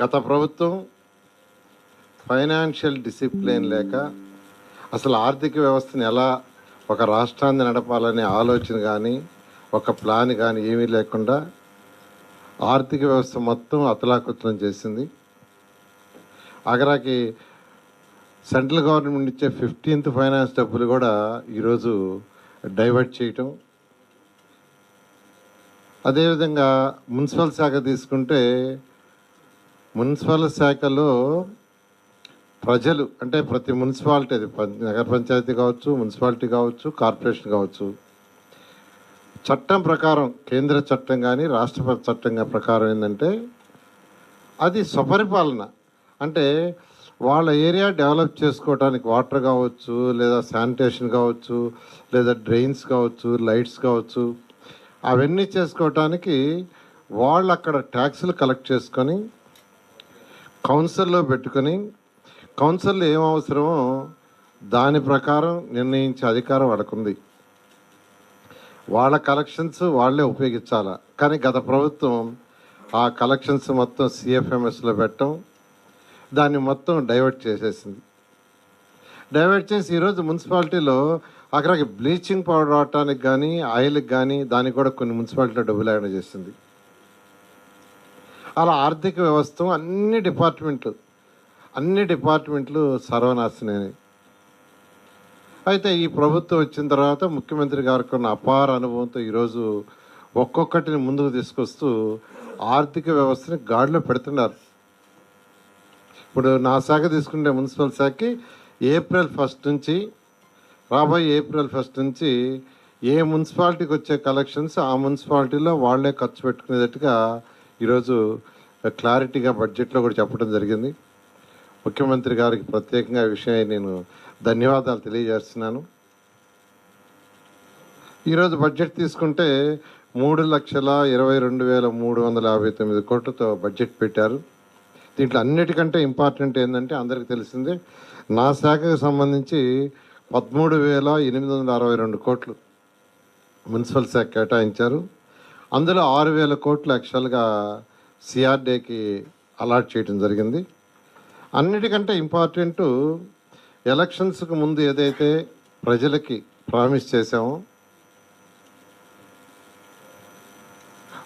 గత ప్రభుత్వం financial discipline లేక అసలు ఆర్థిక వ్యవస్థను ఎలా ఒక రాష్ట్రాన్ని నడపాలనే ఆలోచన కానీ ఒక ప్లాన్ కానీ ఏమీ లేకుండా ఆర్థిక వ్యవస్థ మొత్తం అతలాకుతలం చేసింది. ఆగ్రాకి సెంట్రల్ గవర్నమెంట్ ఇచ్చే ఫిఫ్టీన్త్ ఫైనాన్స్ డబ్బులు కూడా ఈరోజు డైవర్ట్ చేయటం. అదేవిధంగా మున్సిపల్ శాఖ తీసుకుంటే మున్సిపల్ శాఖలో ప్రజలు అంటే ప్రతి మున్సిపాలిటీ అది నగర పంచాయతీ కావచ్చు మున్సిపాలిటీ కావచ్చు కార్పొరేషన్ కావచ్చు చట్టం ప్రకారం కేంద్ర చట్టం కానీ రాష్ట్ర చట్టం ప్రకారం ఏంటంటే అది స్వపరిపాలన. అంటే వాళ్ళ ఏరియా డెవలప్ చేసుకోవడానికి వాటర్ కావచ్చు లేదా శానిటేషన్ కావచ్చు లేదా డ్రైన్స్ కావచ్చు లైట్స్ కావచ్చు అవన్నీ చేసుకోవటానికి వాళ్ళు అక్కడ ట్యాక్సులు కలెక్ట్ చేసుకొని కౌన్సిల్లో పెట్టుకొని కౌన్సిల్లో ఏం అవసరమో దాని ప్రకారం నిర్ణయించే అధికారం వాళ్ళకుంది. వాళ్ళ కలెక్షన్స్ వాళ్ళే ఉపయోగించాల. కానీ గత ప్రభుత్వం ఆ కలెక్షన్స్ మొత్తం సిఎఫ్ఎంఎస్లో పెట్టడం దాన్ని మొత్తం డైవర్ట్ చేసేసింది. డైవర్ట్ చేసి ఈరోజు మున్సిపాలిటీలో అక్కడికి బ్లీచింగ్ పౌడర్ అవటానికి కానీ ఆయిల్కి కానీ దానికి కూడా కొన్ని మున్సిపాలిటీలో డబ్బులు లేకుండా చేసింది. అలా ఆర్థిక వ్యవస్థ అన్ని డిపార్ట్మెంట్లు అన్ని డిపార్ట్మెంట్లు సర్వనాశనమే అయితే ఈ ప్రభుత్వం వచ్చిన తర్వాత ముఖ్యమంత్రి గారికి ఉన్న అపార అనుభవంతో ఈరోజు ఒక్కొక్కటిని ముందుకు తీసుకొస్తూ ఆర్థిక వ్యవస్థని గాడిలో పెడుతున్నారు. ఇప్పుడు నా శాఖ తీసుకుంటే మున్సిపల్ శాఖకి ఏప్రిల్ ఫస్ట్ నుంచి రాబోయే ఏప్రిల్ ఫస్ట్ నుంచి ఏ మున్సిపాలిటీకి వచ్చే కలెక్షన్స్ ఆ మున్సిపాలిటీలో వాళ్ళే ఖర్చు పెట్టుకునేటట్టుగా ఈరోజు క్లారిటీగా బడ్జెట్లో కూడా చెప్పడం జరిగింది. ముఖ్యమంత్రి గారికి ప్రత్యేకంగా ఈ విషయం నేను ధన్యవాదాలు తెలియజేస్తున్నాను. ఈరోజు బడ్జెట్ తీసుకుంటే మూడు లక్షల ఇరవై రెండు వేల మూడు వందల యాభై తొమ్మిది కోట్లతో బడ్జెట్ పెట్టారు. దీంట్లో అన్నిటికంటే ఇంపార్టెంట్ ఏంటంటే అందరికీ తెలిసిందే నా శాఖకు సంబంధించి పదమూడు వేల ఎనిమిది వందల అరవై రెండు కోట్లు మున్సిపల్ శాఖ కేటాయించారు. అందులో ఆరు వేల కోట్లు యాక్చువల్గా సిఆర్డేకి అలాట్ చేయడం జరిగింది. అన్నిటికంటే ఇంపార్టెంట్ ఎలక్షన్స్కి ముందు ఏదైతే ప్రజలకి ప్రామిస్ చేశామో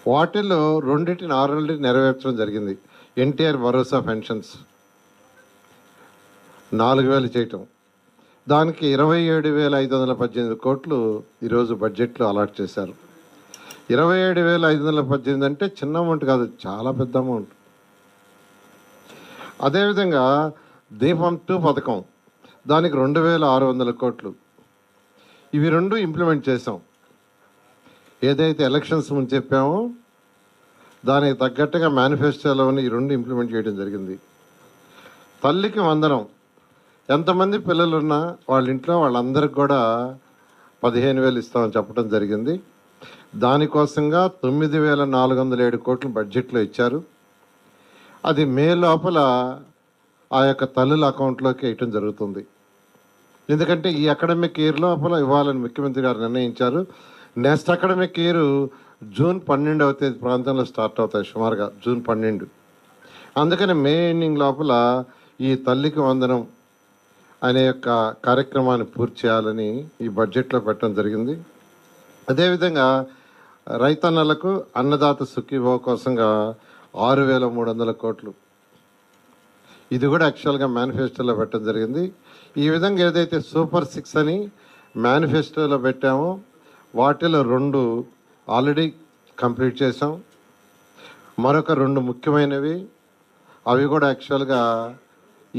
వాటిల్లో రెండింటిని ఆల్రెడీ నెరవేర్చడం జరిగింది. ఎన్టీఆర్ భరోసా పెన్షన్స్ నాలుగు వేలు చేయటం. దానికి ఇరవై ఏడు వేల ఐదు వందల పద్దెనిమిది కోట్లు ఈరోజు బడ్జెట్లో అలాట్ చేశారు. ఇరవై ఏడు వేల ఐదు వందల పద్దెనిమిది అంటే చిన్న అమౌంట్ కాదు చాలా పెద్ద అమౌంట్ అదేవిధంగా దీపం టూ పథకం దానికి రెండు వేల ఆరు వందల కోట్లు. ఇవి రెండు ఇంప్లిమెంట్ చేసాం ఏదైతే ఎలక్షన్స్ ముందు చెప్పామో దానికి తగ్గట్టుగా మేనిఫెస్టోలో ఉన్న ఈ రెండు ఇంప్లిమెంట్ చేయడం జరిగింది. తల్లికి వందనం. ఎంతమంది పిల్లలు ఉన్నా వాళ్ళ ఇంట్లో వాళ్ళందరికి కూడా పదిహేను వేలు ఇస్తామని చెప్పడం జరిగింది. దానికోసంగా తొమ్మిది వేల నాలుగు వందల ఏడు కోట్లు బడ్జెట్లో ఇచ్చారు. అది మే లోపల ఆ యొక్క తల్లుల అకౌంట్లోకి వేయటం జరుగుతుంది. ఎందుకంటే ఈ అకాడమిక్ ఇయర్ లోపల ఇవ్వాలని ముఖ్యమంత్రి గారు నిర్ణయించారు. నెక్స్ట్ అకాడమిక్ ఇయర్ జూన్ పన్నెండవ తేదీ ప్రాంతంలో స్టార్ట్ అవుతాయి సుమారుగా జూన్ పన్నెండు. అందుకని మే ఎండింగ్ లోపల ఈ తల్లికి వందనం అనే యొక్క కార్యక్రమాన్ని పూర్తి చేయాలని ఈ బడ్జెట్లో పెట్టడం జరిగింది. అదేవిధంగా రైతన్నలకు అన్నదాత సుఖీభావ కోసంగా ఆరు వేల మూడు వందల కోట్లు. ఇది కూడా యాక్చువల్గా మేనిఫెస్టోలో పెట్టడం జరిగింది. ఈ విధంగా ఏదైతే సూపర్ సిక్స్ అని మేనిఫెస్టోలో పెట్టామో వాటిలో రెండు ఆల్రెడీ కంప్లీట్ చేసాం మరొక రెండు ముఖ్యమైనవి. అవి కూడా యాక్చువల్గా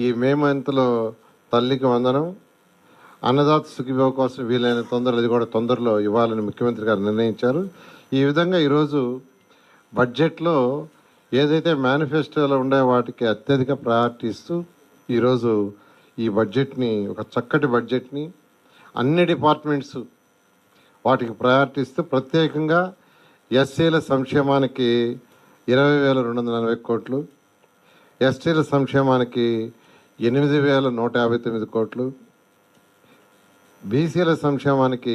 ఈ మే మంత్లో తల్లికి వందనం అన్నదాత సుఖీభావ కోసం వీలైన తొందరలు అది కూడా తొందరలో ఇవ్వాలని ముఖ్యమంత్రి గారు నిర్ణయించారు. ఈ విధంగా ఈరోజు బడ్జెట్లో ఏదైతే మేనిఫెస్టోలో ఉండే వాటికి అత్యధిక ప్రయారిటీ ఇస్తూ ఈరోజు ఈ బడ్జెట్ని ఒక చక్కటి బడ్జెట్ని అన్ని డిపార్ట్మెంట్స్ వాటికి ప్రయారిటీ ఇస్తూ ప్రత్యేకంగా ఎస్సీల సంక్షేమానికి ఇరవై వేల రెండు వందల నలభై కోట్లు ఎస్టీల సంక్షేమానికి ఎనిమిది వేల నూట యాభై తొమ్మిది కోట్లు బీసీల సంక్షేమానికి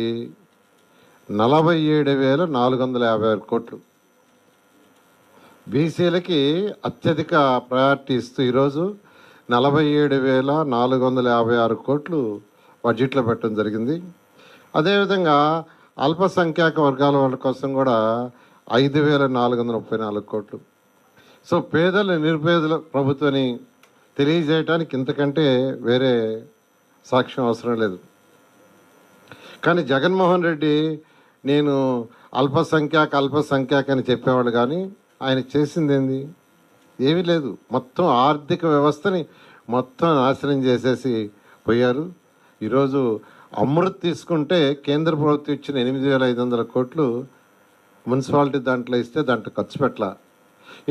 నలభై ఏడు వేల నాలుగు వందల యాభై ఆరు కోట్లు. బీసీలకి అత్యధిక ప్రయారిటీ ఇస్తూ ఈరోజు నలభై ఏడు వేల నాలుగు వందల యాభై ఆరు కోట్లు బడ్జెట్లో పెట్టడం జరిగింది. అదేవిధంగా అల్పసంఖ్యాక వర్గాల వాళ్ళ కోసం కూడా ఐదు వేల నాలుగు వందల ముప్పై నాలుగు కోట్లు. సో పేదలు నిర్పేదల ప్రభుత్వాన్ని తెలియజేయటానికి ఇంతకంటే వేరే సాక్ష్యం అవసరం లేదు. కానీ జగన్మోహన్ రెడ్డి నేను అల్పసంఖ్యాక అల్పసంఖ్యాక అని చెప్పేవాడు కానీ ఆయన చేసింది ఏంది ఏమీ లేదు. మొత్తం ఆర్థిక వ్యవస్థని మొత్తం నాశనం చేసేసి పోయారు. ఈరోజు అమృత్ తీసుకుంటే కేంద్ర ప్రభుత్వం ఇచ్చిన ఎనిమిది వేల ఐదు వందల కోట్లు మున్సిపాలిటీ దాంట్లో ఇస్తే దాంట్లో ఖర్చు పెట్టాల.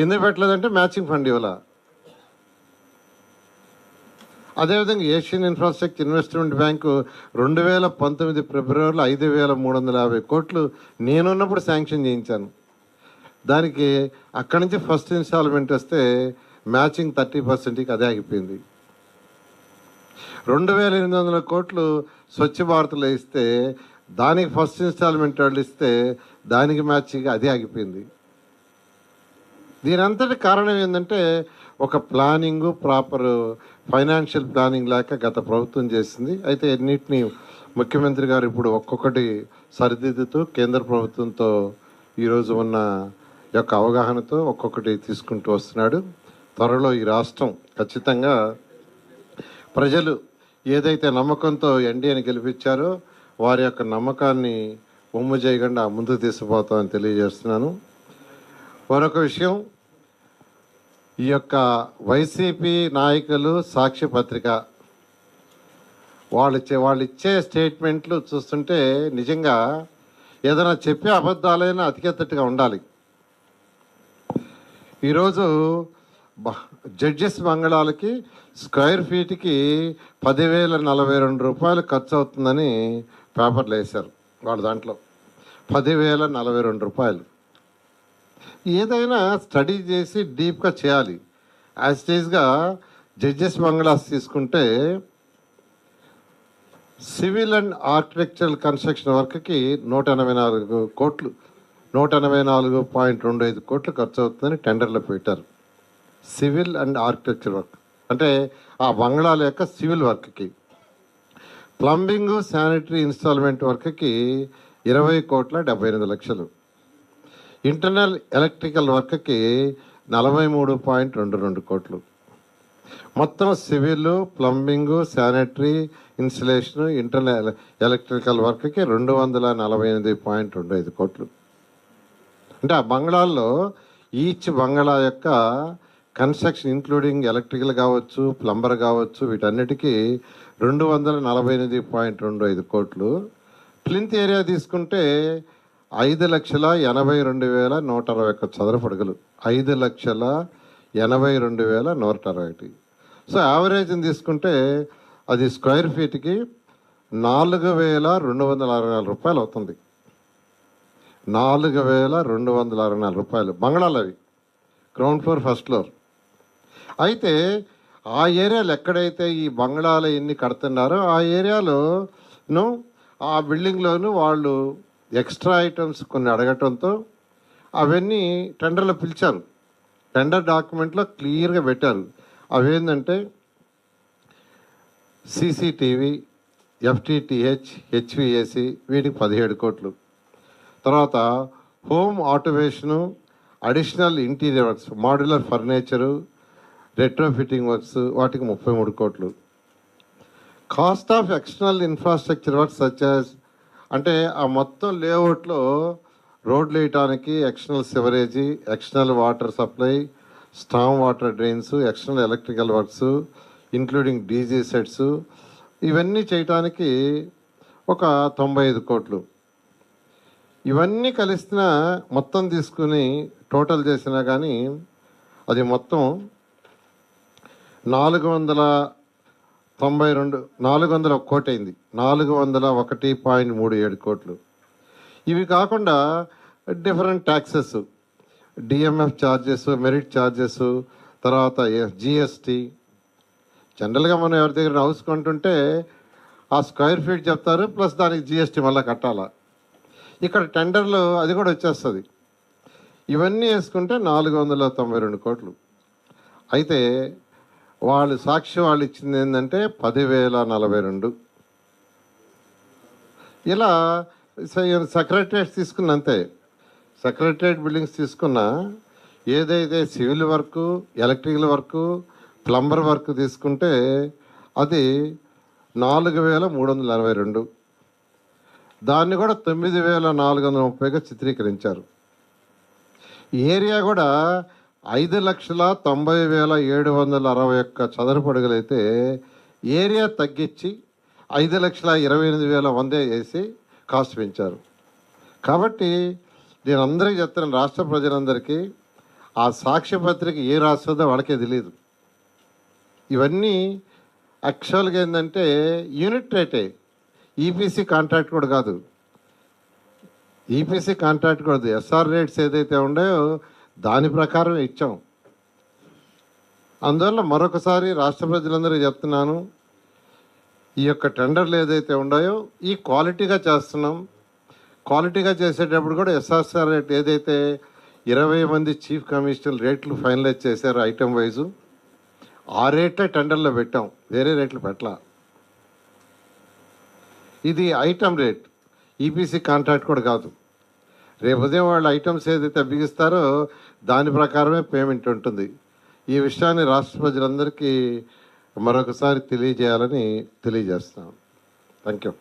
ఎందుకు పెట్టలేదంటే మ్యాచింగ్ ఫండ్ ఇవ్వాల? అదేవిధంగా ఏషియన్ ఇన్ఫ్రాస్ట్రక్చర్ ఇన్వెస్ట్మెంట్ బ్యాంకు రెండు వేల పంతొమ్మిది ఫిబ్రవరిలో ఐదు వేల మూడు వందల యాభై కోట్లు నేనున్నప్పుడు శాంక్షన్ చేయించాను. దానికి అక్కడి నుంచి ఫస్ట్ ఇన్స్టాల్మెంట్ వస్తే మ్యాచింగ్ థర్టీ పర్సెంట్కి అదే ఆగిపోయింది. రెండు వేల ఎనిమిది వందల కోట్లు స్వచ్ఛ భారత్లో ఇస్తే దానికి ఫస్ట్ ఇన్స్టాల్మెంట్ వాళ్ళు ఇస్తే దానికి మ్యాచింగ్ అదే ఆగిపోయింది. దీని అంతటి కారణం ఏంటంటే ఒక ప్లానింగ్ ప్రాపర్ ఫైనాన్షియల్ ప్లానింగ్ లేక గత ప్రభుత్వం చేసింది. అయితే ఎన్నిటిని ముఖ్యమంత్రి గారు ఇప్పుడు ఒక్కొక్కటి సరిదిద్దుతూ కేంద్ర ప్రభుత్వంతో ఈరోజు ఉన్న యొక్క అవగాహనతో ఒక్కొక్కటి తీసుకుంటూ వస్తున్నాడు. త్వరలో ఈ రాష్ట్రం ఖచ్చితంగా ప్రజలు ఏదైతే నమ్మకంతో ఎన్డీఏని గెలిపించారో వారి యొక్క నమ్మకాన్ని ఒమ్ము చేయకుండా ముందుకు తీసుకుపోతామని తెలియజేస్తున్నాను. మరొక విషయం ఈ యొక్క వైసీపీ నాయకులు సాక్ష్య పత్రిక. వాళ్ళు ఇచ్చే వాళ్ళు ఇచ్చే స్టేట్మెంట్లు చూస్తుంటే నిజంగా ఏదైనా చెప్పే అబద్ధాలైనా అతికెత్తట్టుగా ఉండాలి. ఈరోజు జడ్జెస్ మంగళాలకి స్క్వేర్ ఫీట్కి పదివేల నలభై రెండు రూపాయలు ఖర్చు అవుతుందని పేపర్లు వేశారు వాళ్ళ దాంట్లో. పదివేల నలభై రెండు రూపాయలు. ఏదైనా స్టడీ చేసి డీప్గా చేయాలి. యాజ్ స్టేజ్గా జడ్జెస్ బంగ్లాస్ తీసుకుంటే సివిల్ అండ్ ఆర్కిటెక్చరల్ కన్స్ట్రక్షన్ వర్క్కి నూట ఎనభై నాలుగు కోట్లు నూట ఎనభై నాలుగు పాయింట్ రెండు ఐదు కోట్లు ఖర్చు అవుతుందని టెండర్లో పెట్టారు. Civil and architecture work. అంటే ఆ బంగ్లాల యొక్క సివిల్ వర్క్కి. ప్లంబింగ్ శానిటరీ ఇన్స్టాల్మెంట్ వర్క్కి ఇరవై కోట్ల డెబ్బై ఎనిమిది లక్షలు. ఇంటర్నల్ ఎలక్ట్రికల్ వర్క్కి నలభై మూడు పాయింట్ రెండు రెండు కోట్లు. మొత్తం civil plumbing sanitary insulation internal electrical వర్క్కి రెండు వందల నలభై ఎనిమిది పాయింట్ రెండు ఐదు కోట్లు. అంటే ఆ బంగ్లాల్లో ఈచ్ బంగ్లా యొక్క కన్స్ట్రక్షన్ ఇంక్లూడింగ్ ఎలక్ట్రికల్ కావచ్చు ప్లంబర్ కావచ్చు వీటన్నిటికీ రెండు వందల నలభై ఎనిమిది పాయింట్ రెండు ఐదు కోట్లు. ప్లింత్ ఏరియా తీసుకుంటే ఐదు లక్షల ఎనభై రెండు వేల నూట అరవై ఒక్క చదరపు అడుగులు. ఐదు లక్షల ఎనభై రెండు వేల నూట అరవై ఒకటి. సో యావరేజ్ని తీసుకుంటే అది స్క్వేర్ ఫీట్కి నాలుగు వేల రెండు వందల అరవై నాలుగు రూపాయలు అవుతుంది. నాలుగు వేల రెండు వందల అరవై నాలుగు రూపాయలు. బంగ్లాలు అవి. గ్రౌండ్ ఫ్లోర్ ఫస్ట్ ఫ్లోర్ అయితే ఆ ఏరియాలో ఎక్కడైతే ఈ బంగ్లాలు ఎన్ని కడుతున్నారో ఆ ఏరియాలోను ఆ బిల్డింగ్లోను వాళ్ళు ఎక్స్ట్రా ఐటమ్స్ కొన్ని అడగటంతో అవన్నీ టెండర్లో పిలిచారు టెండర్ డాక్యుమెంట్లో క్లియర్గా పెట్టారు అవేంటంటే సీసీటీవీ ఎఫ్టీటీహెచ్ హెచ్విఏసి వీటికి పదిహేడు కోట్లు. తర్వాత home automation additional interior works modular furniture retro fitting works వాటికి ముప్పై మూడు కోట్లు. Cost of external infrastructure works such అంటే ఆ మొత్తం లేఅవుట్లో రోడ్లు వేయటానికి external sewerage external water supply storm water drains external electrical works including DG sets ఇవన్నీ చేయటానికి ఒక తొంభై ఐదు కోట్లు. ఇవన్నీ కలిసిన మొత్తం తీసుకుని టోటల్ చేసినా కానీ అది మొత్తం నాలుగు వందల తొంభై రెండు నాలుగు వందల ఒక కోటి అయింది నాలుగు వందల ఒకటి పాయింట్ మూడు ఏడు కోట్లు. ఇవి కాకుండా different taxes DMF charges merit charges తర్వాత జిఎస్టి. జనరల్గా మనం ఎవరి దగ్గర హౌస్ కొంటుంటే ఆ స్క్వేర్ ఫీట్ చెప్తారు ప్లస్ దానికి జిఎస్టీ మళ్ళీ కట్టాలా. ఇక్కడ టెండర్లు అది కూడా వచ్చేస్తుంది. ఇవన్నీ వేసుకుంటే నాలుగు వందల తొంభై రెండు కోట్లు. అయితే వాళ్ళు సాక్షి వాళ్ళు ఇచ్చింది ఏంటంటే పదివేల నలభై రెండు. ఇలా సెక్రటరియట్ తీసుకున్న అంతే. సెక్రటరియట్ బిల్డింగ్స్ తీసుకున్న ఏదైతే civil work electrical work plumber work తీసుకుంటే అది నాలుగు వేల మూడు వందల అరవై రెండు. దాన్ని కూడా తొమ్మిది వేల నాలుగు వందల ముప్పైగా చిత్రీకరించారు. ఈ ఏరియా కూడా ఐదు లక్షల తొంభై వేల ఏడు వందల అరవై ఒక్క చదరపు అడుగులైతే ఏరియా తగ్గించి ఐదు లక్షల ఇరవై ఎనిమిది వేల వందే వేసి కాస్ట్ పెంచారు. కాబట్టి నేను అందరికీ చెప్తాను రాష్ట్ర ప్రజలందరికీ ఆ సాక్ష్యపత్రిక ఏ రాస్తుందో వాళ్ళకే తెలియదు ఇవన్నీ యాక్చువల్గా ఏంటంటే యూనిట్ రేటే. ఈపీసీ కాంట్రాక్ట్ కూడా కాదు. ఈపీసీ కాంట్రాక్ట్ కూడా ఎస్ఆర్ రేట్స్ ఏదైతే ఉన్నాయో దాని ప్రకారం ఇచ్చాం. అందువల్ల మరొకసారి రాష్ట్ర ప్రజలందరికీ చెప్తున్నాను ఈ యొక్క టెండర్లు ఏదైతే ఉన్నాయో ఈ క్వాలిటీగా చేస్తున్నాం. క్వాలిటీగా చేసేటప్పుడు కూడా ఎస్ఆర్సీఆర్ రేట్ ఏదైతే ఇరవై మంది చీఫ్ కమిషనర్ రేట్లు ఫైనలైజ్ చేశారో ఐటెం వైజు ఆ రేటే టెండర్లో పెట్టాం. వేరే రేట్లు పెట్టలా. ఇది ఐటమ్ రేట్. ఈపీసీ కాంట్రాక్ట్ కూడా కాదు. రేపు ఉదయం వాళ్ళు ఐటమ్స్ ఏదైతే బిగిస్తారో దాని ప్రకారమే పేమెంట్ ఉంటుంది. ఈ విషయాన్ని రాష్ట్ర ప్రజలందరికీ మరొకసారి తెలియజేయాలని తెలియజేస్తున్నాం. థ్యాంక్ యూ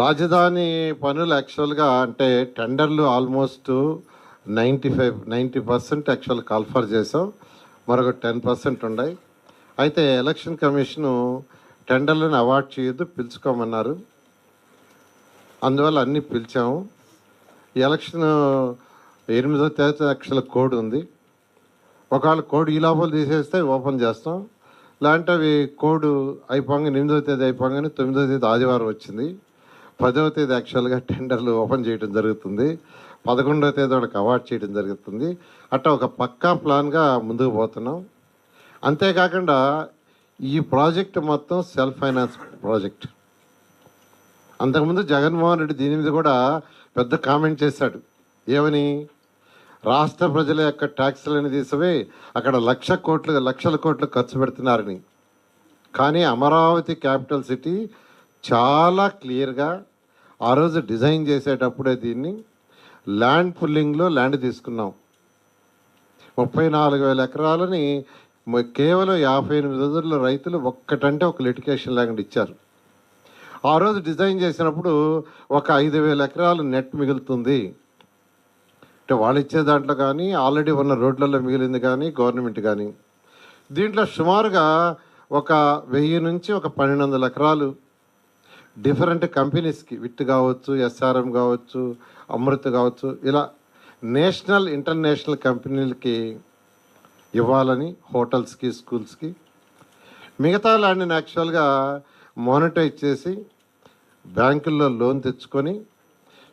రాజధాని పనులు యాక్చువల్గా అంటే టెండర్లు almost ninety five ninety percent actual call for చేసాం. మరొక టెన్ పర్సెంట్ ఉన్నాయి. అయితే ఎలక్షన్ కమిషను టెండర్లను అవార్డ్ చేయొద్దు పిలుచుకోమన్నారు. అందువల్ల అన్నీ పిలిచాము. ఎలక్షన్ ఎనిమిదో తేదీ లక్షల కోడ్ ఉంది. ఒకవేళ కోడ్ ఈ లోపల తీసేస్తే ఓపెన్ చేస్తాం. లేదంటే అవి కోడ్ అయిపోగానే ఎనిమిదో తేదీ అయిపోగానే తొమ్మిదో తేదీ ఆదివారం వచ్చింది. పదవ తేదీ యాక్చువల్గా టెండర్లు ఓపెన్ చేయడం జరుగుతుంది. పదకొండవ తేదీ వాళ్ళకి అవార్డ్ చేయడం జరుగుతుంది. అట్లా ఒక పక్కా ప్లాన్గా ముందుకు పోతున్నాం. అంతేకాకుండా ఈ ప్రాజెక్ట్ మొత్తం సెల్ఫ్ ఫైనాన్స్ ప్రాజెక్ట్. అంతకుముందు జగన్మోహన్ రెడ్డి దీని మీద కూడా పెద్ద కామెంట్ చేశాడు. ఏమని? రాష్ట్ర ప్రజల యొక్క ట్యాక్స్లను తీసివే అక్కడ లక్ష కోట్లు లక్షల కోట్లు ఖర్చు పెడుతున్నారని. కానీ అమరావతి క్యాపిటల్ సిటీ చాలా క్లియర్గా ఆ రోజు డిజైన్ చేసేటప్పుడే దీన్ని ల్యాండ్ పుల్లింగ్లో ల్యాండ్ తీసుకున్నాం. ముప్పై నాలుగు వేల ఎకరాలని కేవలం యాభై ఎనిమిది రోజుల్లో రైతులు ఒక్కటంటే ఒక లిటికేషన్ ల్యాండ్ ఇచ్చారు. ఆ రోజు డిజైన్ చేసినప్పుడు ఒక ఐదు వేల ఎకరాలు నెట్ మిగులుతుంది. అంటే వాళ్ళు ఇచ్చే దాంట్లో కానీ ఆల్రెడీ ఉన్న రోడ్లలో మిగిలింది కానీ గవర్నమెంట్ కానీ. దీంట్లో సుమారుగా ఒక వెయ్యి నుంచి ఒక పన్నెండు వందల ఎకరాలు డిఫరెంట్ కంపెనీస్కి విట్ కావచ్చు ఎస్ఆర్ఎం కావచ్చు అమృత్ కావచ్చు ఇలా నేషనల్ ఇంటర్నేషనల్ కంపెనీలకి ఇవ్వాలని హోటల్స్కి స్కూల్స్కి. మిగతా ల్యాండ్ని యాక్చువల్గా మానిటైజ్ చేసి బ్యాంకుల్లో లోన్ తెచ్చుకొని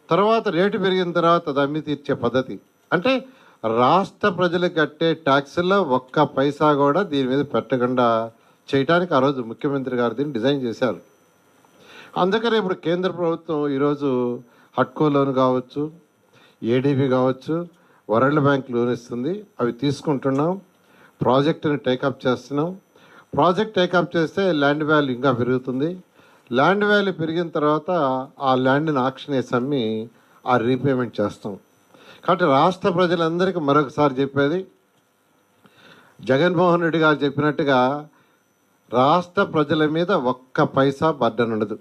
తర్వాత రేటు పెరిగిన తర్వాత అది అమ్మి తీర్చే పద్ధతి. అంటే రాష్ట్ర ప్రజలు కట్టే ట్యాక్సుల్లో ఒక్క పైసా కూడా దీని మీద పెట్టకుండా చేయడానికి ఆ రోజు ముఖ్యమంత్రి గారు దీన్ని డిజైన్ చేశారు. అందుకనే ఇప్పుడు కేంద్ర ప్రభుత్వం ఈరోజు హట్కో లోన్ కావచ్చు ఏడీబీ కావచ్చు వరల్డ్ బ్యాంక్ లోన్ ఇస్తుంది. అవి తీసుకుంటున్నాం. ప్రాజెక్టుని టేకప్ చేస్తున్నాం. ప్రాజెక్ట్ టేకప్ చేస్తే ల్యాండ్ వాల్యూ ఇంకా పెరుగుతుంది. ల్యాండ్ వాల్యూ పెరిగిన తర్వాత ఆ ల్యాండ్ని ఆక్షన్ వేసి అమ్మి ఆ రీపేమెంట్ చేస్తాం. కాబట్టి రాష్ట్ర ప్రజలందరికీ మరొకసారి చెప్పేది జగన్మోహన్ రెడ్డి గారు చెప్పినట్టుగా రాష్ట్ర ప్రజల మీద ఒక్క పైసా బర్డన్ ఉండదు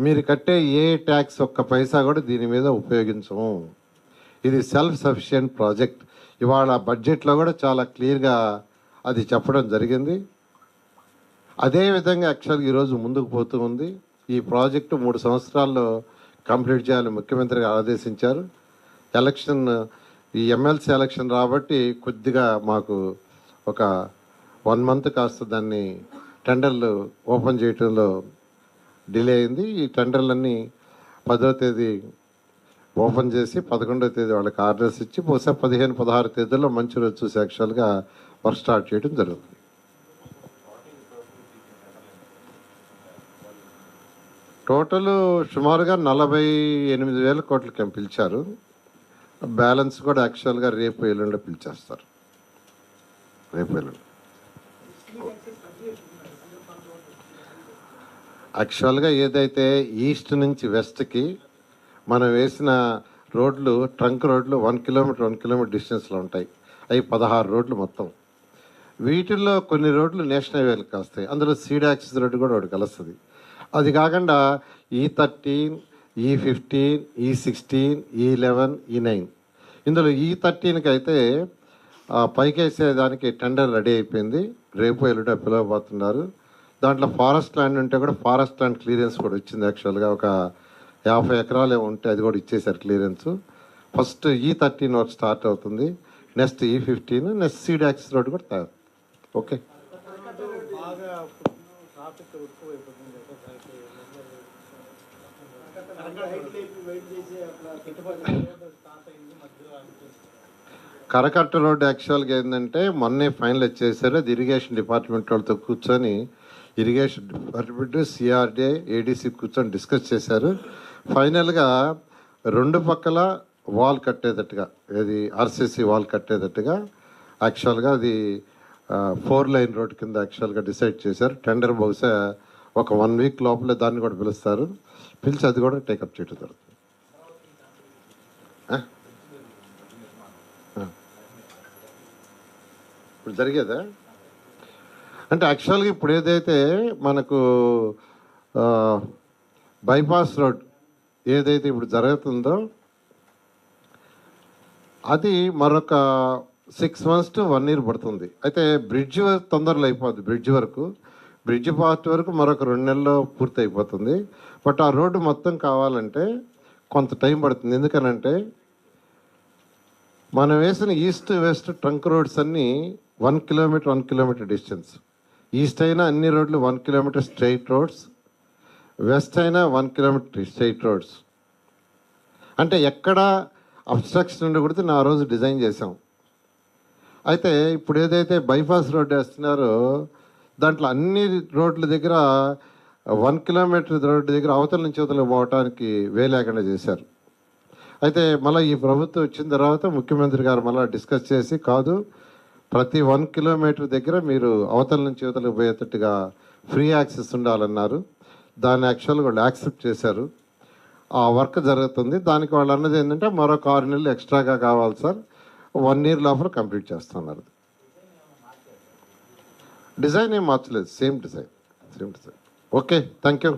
మీరు కట్టే ఏ ట్యాక్స్ ఒక్క పైసా కూడా దీని మీద ఉపయోగించము. ఇది సెల్ఫ్ సఫిషియెంట్ ప్రాజెక్ట్ ఇవాళ బడ్జెట్లో కూడా చాలా క్లియర్గా అది చెప్పడం జరిగింది. అదేవిధంగా యాక్చువల్గా ఈరోజు ముందుకు పోతూ ఉంది. ఈ ప్రాజెక్టు మూడు సంవత్సరాల్లో కంప్లీట్ చేయాలని ముఖ్యమంత్రి ఆదేశించారు. ఎలక్షన్ ఈ ఎమ్మెల్సీ ఎలక్షన్ రాబట్టి కొద్దిగా మాకు ఒక వన్ మంత్ కాస్త దాన్ని టెండర్లు ఓపెన్ చేయడంలో డిలే అయింది. ఈ టెండర్లన్నీ పదో తేదీ ఓపెన్ చేసి పదకొండో తేదీ వాళ్ళకి ఆర్డర్స్ ఇచ్చి బహుశా పదిహేను పదహారు తేదీల్లో మంచి రోజు చూసి యాక్చువల్గా వర్క్ స్టార్ట్ చేయడం జరుగుతుంది. టోటల్ సుమారుగా నలభై ఎనిమిది వేల కోట్లకి పిలిచారు. బ్యాలెన్స్ కూడా యాక్చువల్గా రేపు ఎల్లుండి పిలిచేస్తారు. రేపు ఎల్లుండి. యాక్చువల్గా ఏదైతే ఈస్ట్ నుంచి వెస్ట్కి మనం వేసిన రోడ్లు ట్రంక్ రోడ్లు వన్ కిలోమీటర్ వన్ కిలోమీటర్ డిస్టెన్స్లో ఉంటాయి. అవి పదహారు రోడ్లు మొత్తం. వీటిల్లో కొన్ని రోడ్లు నేషనల్ హైవేలకు వస్తాయి అందులో సీడ్ యాక్సిస్ రోడ్డు కూడా ఒకటి కలుస్తుంది. అది కాకుండా ఈ థర్టీన్ ఈ ఫిఫ్టీన్ ఈ సిక్స్టీన్ ఈ లెవెన్ ఈ నైన్ ఇందులో e ఈ థర్టీన్కి అయితే పైకేసేదానికి టెండర్ రెడీ అయిపోయింది. రేపు ఎల్లుండి పిలవబోతున్నారు. దాంట్లో ఫారెస్ట్ ల్యాండ్ ఉంటే కూడా ఫారెస్ట్ ల్యాండ్ క్లియరెన్స్ కూడా వచ్చింది యాక్చువల్గా. ఒక యాభై ఎకరాలు ఉంటే అది కూడా ఇచ్చేసారు క్లియరెన్స్. ఫస్ట్ ఈ థర్టీన్ వర్క్ స్టార్ట్ అవుతుంది. నెక్స్ట్ ఈ fifteen next seed axis road కూడా తయారు. ఓకే. కరకట్ట రోడ్ యాక్చువల్గా ఏంటంటే మొన్నే ఫైనల్ వచ్చేసారు అది ఇరిగేషన్ డిపార్ట్మెంట్ వాళ్ళతో కూర్చొని ఇరిగేషన్ డిపార్ట్మెంట్ సిఆర్డే ఏడీసీ కూర్చొని డిస్కస్ చేశారు. ఫైనల్గా రెండు పక్కల వాల్ కట్టేటట్టుగా ఏది ఆర్సీసీ వాల్ కట్టేటట్టుగా యాక్చువల్గా అది ఫోర్ లైన్ రోడ్ కింద యాక్చువల్గా డిసైడ్ చేశారు. టెండర్ బహుశా ఒక వన్ వీక్ లోపలే దాన్ని కూడా పిలుస్తారు. పిలిచి అది కూడా టేకప్ చేయడం జరుగుతుంది. ఇప్పుడు జరిగేదా? అంటే యాక్చువల్గా ఇప్పుడు ఏదైతే మనకు బైపాస్ రోడ్ ఏదైతే ఇప్పుడు జరుగుతుందో అది మరొక six months to one year పడుతుంది. అయితే బ్రిడ్జ్ తొందరలో అయిపోద్ది బ్రిడ్జ్ వరకు. బ్రిడ్జ్ పార్ట్ వరకు మరొక రెండు నెలల్లో పూర్తి అయిపోతుంది. బట్ ఆ రోడ్డు మొత్తం కావాలంటే కొంత టైం పడుతుంది. ఎందుకనంటే మనం వేసిన ఈస్ట్ వెస్ట్ ట్రంక్ రోడ్స్ అన్నీ one kilometre one kilometre distance east అయినా అన్ని రోడ్లు one kilometre straight roads west అయినా వన్ కిలోమీటర్ స్ట్రైట్ రోడ్స్. అంటే ఎక్కడ అబ్స్ట్రక్షన్ ఉండకూడదు నా రోజు డిజైన్ చేసాం అయితే ఇప్పుడు ఏదైతే బైపాస్ రోడ్డు వేస్తున్నారో దాంట్లో అన్ని రోడ్ల దగ్గర వన్ కిలోమీటర్ రోడ్డు దగ్గర అవతల నుంచి అవతల పోవటానికి వేలేకుండా చేశారు. అయితే మళ్ళీ ఈ ప్రభుత్వం వచ్చిన తర్వాత ముఖ్యమంత్రి గారు మళ్ళీ డిస్కస్ చేసి కాదు ప్రతి వన్ కిలోమీటర్ దగ్గర మీరు అవతల నుంచి అవతలకు పోయేటట్టుగా ఫ్రీ యాక్సెస్ ఉండాలన్నారు. దాన్ని యాక్చువల్గా వాళ్ళు యాక్సెప్ట్ చేశారు. ఆ వర్క్ జరుగుతుంది. దానికి వాళ్ళు అన్నది ఏంటంటే మరొక ఆరు నెలలు ఎక్స్ట్రాగా కావాలి సార్. వన్ ఇయర్ లోపల కంప్లీట్ చేస్తున్నారు. డిజైన్ ఏం మార్చలేదు. Same design same design okay thank you